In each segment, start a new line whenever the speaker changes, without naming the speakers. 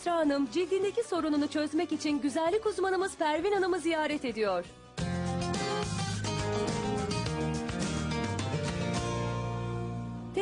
Esra Hanım cildindeki sorununu çözmek için güzellik uzmanımız Pervin Hanım'ı ziyaret ediyor.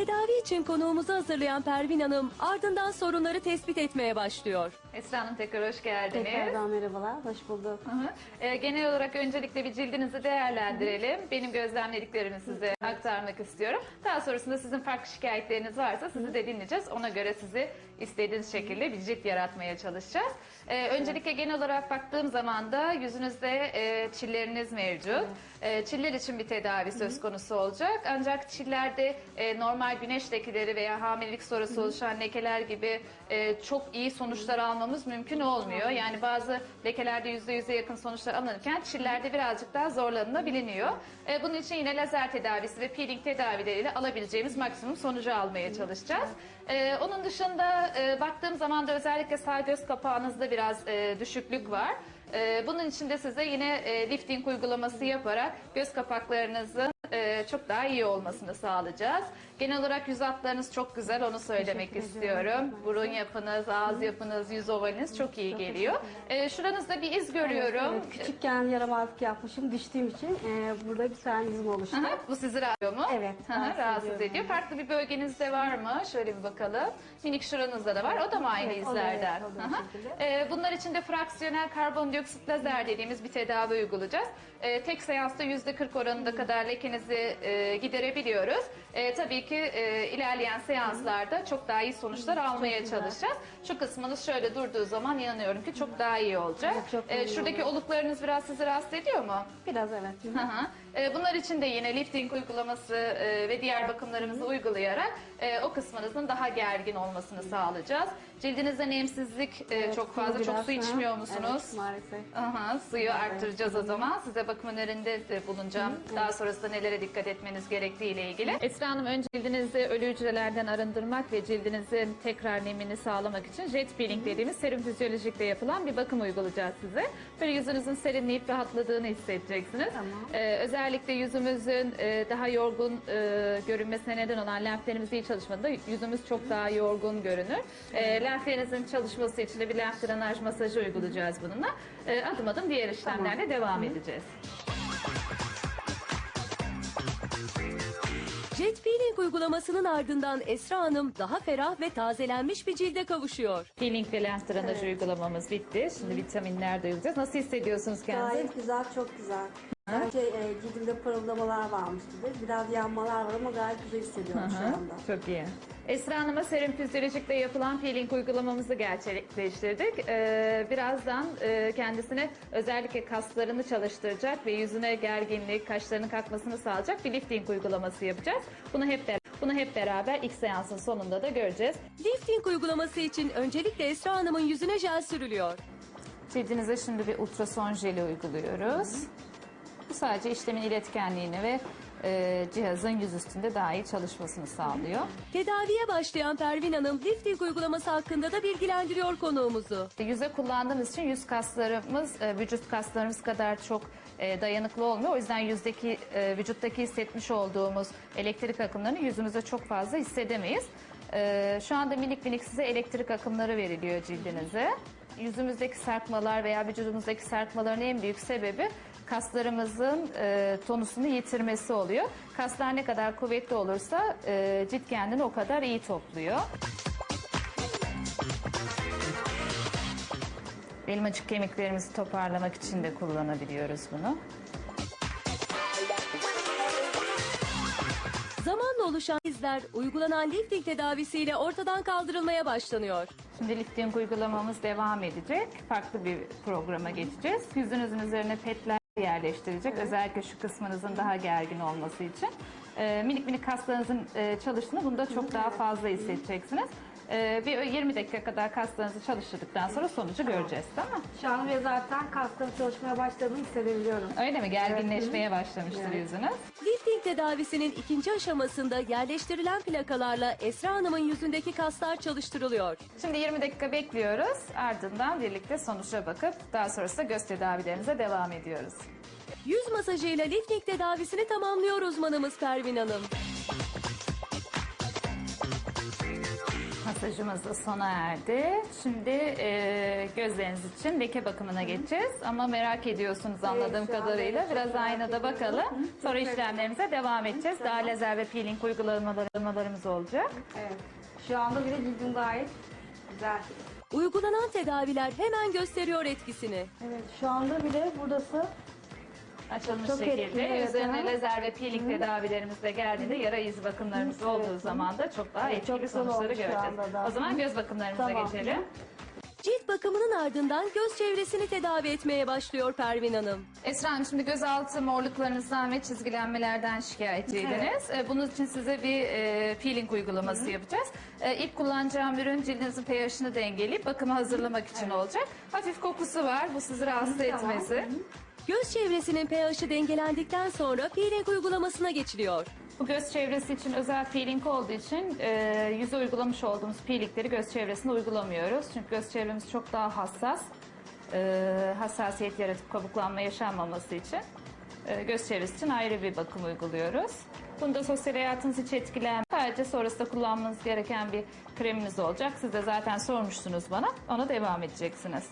Tedavi için konuğumuzu hazırlayan Pervin Hanım ardından sorunları tespit etmeye başlıyor.
Esra Hanım tekrar hoş geldiniz.
Tekrardan merhabalar, hoş bulduk.
Hı hı. Ee, genel olarak öncelikle bir cildinizi değerlendirelim. Benim gözlemlediklerimi size aktarmak istiyorum. Daha sonrasında sizin farklı şikayetleriniz varsa sizi de dinleyeceğiz. Ona göre sizi istediğiniz şekilde bir cilt yaratmaya çalışacağız. Ee, öncelikle genel olarak baktığım zaman da yüzünüzde e, çilleriniz mevcut. E, çiller için bir tedavi söz konusu olacak. Ancak çillerde e, normal güneş lekeleri veya hamilelik sonrası oluşan lekeler gibi e, çok iyi sonuçlar almamız mümkün olmuyor. Yani bazı lekelerde %100'e yakın sonuçlar alınırken çillerde birazcık daha zorlanılabiliyor. E, bunun için yine lazer tedavisi ve peeling tedavileriyle alabileceğimiz maksimum sonucu almaya çalışacağız. E, onun dışında e, baktığım zaman da özellikle sağ göz kapağınızda biraz e, düşüklük var. Ee, Bunun için de size yine e, lifting uygulaması yaparak göz kapaklarınızın e, çok daha iyi olmasını sağlayacağız. Genel olarak yüz hatlarınız çok güzel onu söylemek
Teşekkür
istiyorum. Burun yapınız, ağız yapınız, yüz ovaliniz çok iyi geliyor. Ee, Şuranızda bir iz görüyorum.
Evet, küçükken yaramazlık yapmışım, düştüğüm için e, burada bir sanyizm oluştu.
Aha, bu sizi rahatsız ediyor mu?
Evet,
Aha,
rahatsız ediyor
ediyor. Farklı bir bölgenizde var mı? Şöyle bir bakalım. Minik şuranızda da var. O da mı aynı
Evet,
izlerden?
evet,
Aha. Ee, bunlar için de fraksiyonel karbondioksit lazer dediğimiz bir tedavi uygulayacağız. Ee, tek seansta %40 oranında kadar lekenizi e, giderebiliyoruz. E, tabii ki e, ilerleyen seanslarda çok daha iyi sonuçlar almaya çalışacağız. Şu kısmınız şöyle durduğu zaman inanıyorum ki çok daha iyi olacak.
Çok
E,
memnun
şuradaki oluklarınız biraz sizi rahatsız ediyor mu?
Biraz evet.
Hı hı. E, Bunlar için de yine lifting uygulaması e, ve diğer bakımlarımızı uygulayarak e, o kısmınızın daha gergin olmasını sağlayacağız. Cildinizde nemsizlik e,
Evet,
çok
suyu
fazla, çok
biraz,
su içmiyor musunuz?
Evet, maalesef.
Aha, suyu arttıracağız o zaman. Size bakım önerinde de bulunacağım. Daha sonrasında nelere dikkat etmeniz gerektiği ile ilgili. Esra Hanım önce cildinizi ölü hücrelerden arındırmak ve cildinizin tekrar nemini sağlamak için jet peeling dediğimiz serum fizyolojikle yapılan bir bakım uygulayacağız size. Böyle yüzünüzün serinleyip rahatladığını hissedeceksiniz.
Tamam.
Ee, özellikle yüzümüzün e, daha yorgun e, görünmesine neden olan lenflerimiz iyi çalışmadığında yüzümüz çok daha yorgun görünür. E, lenflerinizin çalışması için de bir lenf drenaj masajı uygulayacağız bununla. E, adım adım diğer işlemlerle devam edeceğiz.
Jet peeling uygulamasının ardından Esra Hanım daha ferah ve tazelenmiş bir cilde kavuşuyor.
Peeling ve lenf drenaj uygulamamız bitti. Şimdi vitaminler de uygulayacağız. Nasıl hissediyorsunuz kendinizi?
Gayet güzel, çok güzel. Bence e, cildimde parıldamalar varmış gibi. Biraz yanmalar var ama gayet güzel hissediyorum şu
Hı hı,
anda.
Çok iyi. Esra Hanım'a serum fizyolojikle yapılan peeling uygulamamızı gerçekleştirdik. Ee, birazdan e, kendisine özellikle kaslarını çalıştıracak ve yüzüne gerginlik, kaşlarının kalkmasını sağlayacak bir lifting uygulaması yapacağız. Bunu hep beraber bunu hep beraber ilk seansın sonunda da göreceğiz.
Lifting uygulaması için öncelikle Esra Hanım'ın yüzüne jel sürülüyor.
Cildinize şimdi bir ultrason jeli uyguluyoruz. Bu sadece işlemin iletkenliğini ve e, cihazın yüz üstünde daha iyi çalışmasını sağlıyor.
Tedaviye başlayan Pervin Hanım lifting uygulaması hakkında da bilgilendiriyor konuğumuzu.
Yüze kullandığımız için yüz kaslarımız e, vücut kaslarımız kadar çok e, dayanıklı olmuyor. O yüzden yüzdeki e, vücuttaki hissetmiş olduğumuz elektrik akımlarını yüzümüzde çok fazla hissedemeyiz. E, Şu anda minik minik size elektrik akımları veriliyor cildinize. Yüzümüzdeki sarkmalar veya vücudumuzdaki sarkmaların en büyük sebebi kaslarımızın e, tonusunu yitirmesi oluyor. Kaslar ne kadar kuvvetli olursa e, cilt kendini o kadar iyi topluyor. Elmacık kemiklerimizi toparlamak için de kullanabiliyoruz bunu.
Zamanla oluşan izler uygulanan lifting tedavisiyle ortadan kaldırılmaya başlanıyor.
Şimdi lifting uygulamamız devam edecek. Farklı bir programa geçeceğiz. Yüzünüzün üzerine petler yerleştirecek. Özellikle şu kısmınızın daha gergin olması için. Ee, minik minik kaslarınızın e, çalıştığını bunda çok daha fazla hissedeceksiniz. Ee, bir 20 dakika kadar kaslarınızı çalıştırdıktan sonra sonucu göreceğiz tamam mı?
Şu an ve zaten kaslarım çalışmaya başladığını hissedebiliyorum.
Öyle mi? Gerginleşmeye başlamıştır yüzünüz.
Lifting tedavisinin ikinci aşamasında yerleştirilen plakalarla Esra Hanım'ın yüzündeki kaslar çalıştırılıyor.
Şimdi 20 dakika bekliyoruz. Ardından birlikte sonuca bakıp daha sonrasında göz tedavilerimize devam ediyoruz.
Yüz masajıyla lifting tedavisini tamamlıyor uzmanımız Pervin Hanım.
Masajımız da sona erdi. Şimdi e, gözleriniz için leke bakımına geçeceğiz. Ama merak ediyorsunuz anladığım
şu
kadarıyla.
evet,
Biraz
çok merak
aynada
ediyorum.
bakalım. Sonra işlemlerimize devam edeceğiz. Daha lazer ve peeling uygulamalarımız olacak.
Evet. Şu anda bile cildim gayet güzel.
Uygulanan tedaviler hemen gösteriyor etkisini.
Evet şu anda bile buradası
Açılmış
Çok
şekilde.
etkili, evet,
Üzerine
aha.
lazer ve peeling tedavilerimiz de geldiğinde yara iz bakımlarımız
Hı,
olduğu
evet,
zaman da çok daha
Evet,
etkili
çok güzel
sonuçları
olmuş şu
göreceğiz.
anda da.
O zaman göz bakımlarımıza
Tamam.
geçelim.
Cilt bakımının ardından göz çevresini tedavi etmeye başlıyor Pervin Hanım.
Esra Hanım şimdi gözaltı morluklarınızdan ve çizgilenmelerden şikayetçiydiniz. E, Bunun için size bir e, peeling uygulaması yapacağız. E, ilk kullanacağım ürün cildinizin pH'ini dengeleyip bakıma hazırlamak için olacak. Hafif kokusu var. Bu sizi rahatsız
Tamam.
Göz çevresinin pH'i dengelendikten sonra peeling uygulamasına geçiliyor.
Bu göz çevresi için özel peeling olduğu için e, yüze uygulamış olduğumuz peelingleri göz çevresine uygulamıyoruz. Çünkü göz çevremiz çok daha hassas. E, hassasiyet yaratıp kabuklanma yaşanmaması için e, göz çevresi için ayrı bir bakım uyguluyoruz. Bunda sosyal hayatınız hiç etkilenmiyor. Sadece sonrasında kullanmanız gereken bir kreminiz olacak. Siz de zaten sormuştunuz bana. Ona devam edeceksiniz.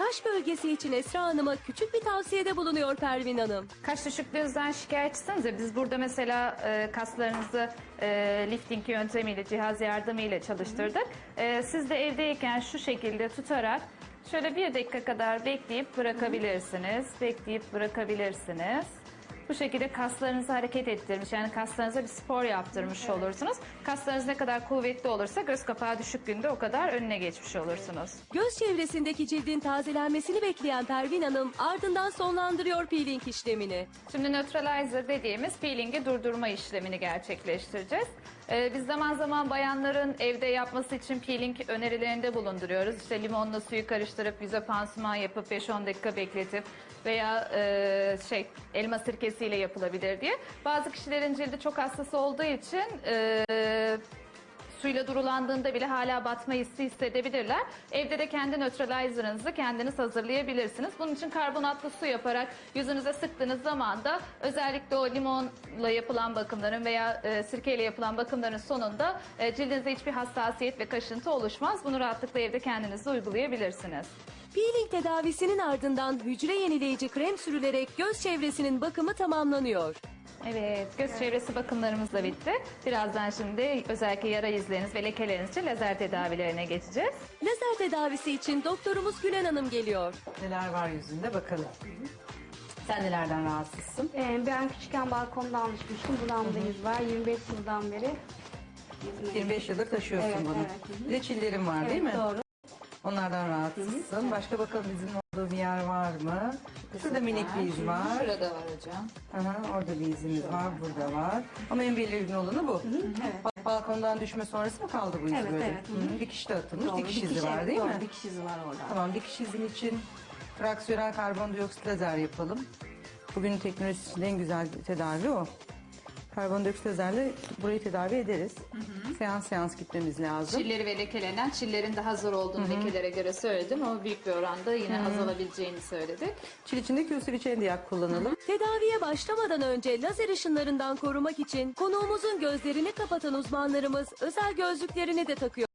Kaş bölgesi için Esra Hanım'a küçük bir tavsiyede bulunuyor Pervin Hanım.
Kaş düşüklüğünüzden şikayetçisiniz ya biz burada mesela e, kaslarınızı e, lifting yöntemiyle cihaz yardımıyla çalıştırdık. E, siz de evdeyken şu şekilde tutarak şöyle bir dakika kadar bekleyip bırakabilirsiniz. Bekleyip bırakabilirsiniz. Bu şekilde kaslarınızı hareket ettirmiş yani kaslarınıza bir spor yaptırmış olursunuz. Kaslarınız ne kadar kuvvetli olursa göz kapağı düşüklüğünde o kadar önüne geçmiş olursunuz.
Göz çevresindeki cildin tazelenmesini bekleyen Pervin Hanım ardından sonlandırıyor peeling işlemini.
Şimdi neutralizer dediğimiz peelingi durdurma işlemini gerçekleştireceğiz. Ee, biz zaman zaman bayanların evde yapması için peeling önerilerinde bulunduruyoruz. İşte limonla suyu karıştırıp yüze pansuman yapıp 5-10 dakika bekletip veya e, şey elma sirkesiyle yapılabilir diye. Bazı kişilerin cildi çok hassas olduğu için e, suyla durulandığında bile hala batma hissi hissedebilirler. Evde de kendi neutralizer'ınızı kendiniz hazırlayabilirsiniz. Bunun için karbonatlı su yaparak yüzünüze sıktığınız zaman da özellikle o limonla yapılan bakımların veya e, sirkeyle yapılan bakımların sonunda e, cildinize hiçbir hassasiyet ve kaşıntı oluşmaz. Bunu rahatlıkla evde kendiniz uygulayabilirsiniz.
Peeling tedavisinin ardından hücre yenileyici krem sürülerek göz çevresinin bakımı tamamlanıyor.
Evet, göz çevresi bakımlarımız da bitti. Birazdan şimdi özellikle yara izleriniz ve lekeleriniz için lazer tedavilerine geçeceğiz.
Lazer tedavisi için doktorumuz Gülen Hanım geliyor.
Neler var yüzünde bakalım. Sen nelerden rahatsızsın?
Ee, ben küçükken balkondan düşmüştüm. Buramda iz var. 25 yıldan beri.
25 yıldır taşıyorsun
Evet,
bunu.
evet.
Bir de çillerin var değil mi?
Doğru.
Onlardan rahatsızsın. Başka bakalım izin olduğu bir yer var mı? Şurada minik bir iz var.
Şurada var hocam.
Aha, orada bir izimiz var, burada var. Ama en belirgin olanı bu.
Evet.
Ba- Balkondan düşme sonrası mı kaldı bu iz
Evet,
böyle?
evet.
Hı hı. Dikiş de atılmış,
Doğru,
dikiş izi var değil
doğru,
mi?
Dikiş izi var orada.
Tamam, dikiş izin için fraksiyonel karbondioksit lazer yapalım. Bugünün teknolojisinin en güzel tedavi o. Karbondioksit lazerle burayı tedavi ederiz. Seans seans gitmemiz lazım.
Çilleri ve lekelenen çillerin daha zor olduğunu lekelere göre söyledim ama büyük bir oranda yine azalabileceğini söyledik.
Çil içinde Q-Switch Endiak kullanalım.
Tedaviye başlamadan önce lazer ışınlarından korumak için konuğumuzun gözlerini kapatan uzmanlarımız özel gözlüklerini de takıyor.